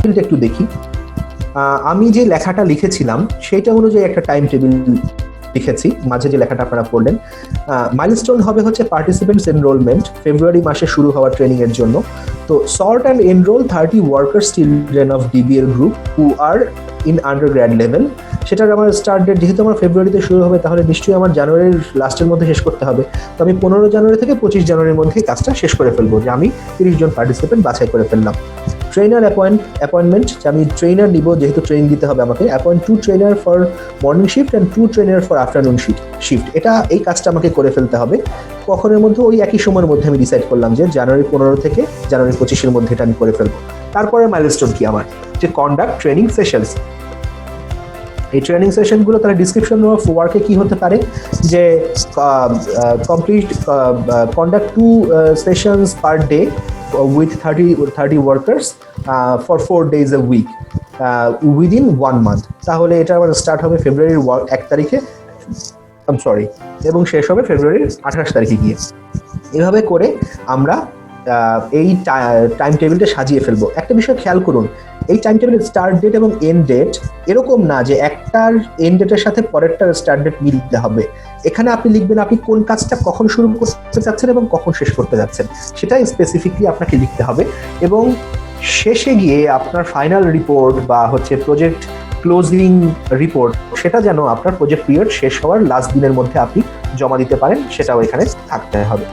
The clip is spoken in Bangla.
টেবিলটা একটু দেখি। আমি যে লেখাটা লিখেছিলাম, সেইটা অনুযায়ী একটা টাইম টেবিল লিখেছি। মাঝে যে লেখাটা আপনারা পড়লেন। মাইলস্টোন হবে হচ্ছে পার্টিসিপেন্টস এনরোলমেন্ট ফেব্রুয়ারি মাসে শুরু হওয়া ট্রেনিং এর জন্য। তো sort and enrol thirty workers children of DBL group who are in undergrad level সেটার আমার স্টার্ট ডেট যেহেতু আমার ফেব্রুয়ারিতে শুরু হবে, তাহলে নিশ্চয়ই আমার জানুয়ারির লাস্টের মধ্যে শেষ করতে হবে। তো আমি পনেরো জানুয়ারি থেকে পঁচিশ জানুয়ারির মধ্যে কাজটা শেষ করে ফেলব, যে আমি তিরিশ জন পার্টিসিপেন্ট বাছাই করে ফেললাম। ট্রেনার অ্যাপয়েন্ট অ্যাপয়েন্টমেন্ট যে আমি ট্রেনার নিব, যেহেতু ট্রেন দিতে হবে আমাকে appoint two trainer for morning shift and two trainer for afternoon shift shift এটা এই কাজটা আমাকে করে ফেলতে হবে। কখনের মধ্যে ওই একই সময়ের মধ্যে আমি ডিসাইড করলাম যে জানুয়ারি পনেরো থেকে জানুয়ারি পঁচিশের মধ্যে এটা আমি করে ফেলব। তারপরে মাইলস্টোন কি আমার? যে কন্ডাক্ট ট্রেনিং সেশনস এই ট্রেনিং সেশনগুলো তারা ডিসক্রিপশন অফ ওয়ার্কে কি হতে পারে? যে complete conduct two sessions per day with thirty thirty workers for four days a week within one month তাহলে এটা আবার স্টার্ট হবে ফেব্রুয়ারির এক তারিখে আম সরি এবং শেষ হবে ফেব্রুয়ারির আঠাশ তারিখে গিয়ে। এভাবে করে আমরা এই টাইম টেবিলটা সাজিয়ে ফেলব। একটা বিষয় খেয়াল করুন এই টাইম টেবিলের স্টার্ট ডেট এবং এন্ড ডেট এরকম না যে একটার এন্ড ডেটের সাথে পরেরটার স্টার্ট ডেট মিলতে হবে। এখানে আপনি লিখবেন আপনি কোন কাজটা কখন শুরু করতে যাচ্ছেন এবং কখন শেষ করতে যাচ্ছেন। সেটাই স্পেসিফিকলি আপনাকে লিখতে হবে এবং শেষে গিয়ে আপনার ফাইনাল রিপোর্ট বা হচ্ছে প্রজেক্ট ক্লোজিং রিপোর্ট সেটা যেন আপনার প্রজেক্ট পিরিয়ড শেষ হওয়ার লাস্ট দিনের মধ্যে আপনি জমা দিতে পারেন, সেটাও এখানে থাকতে হবে।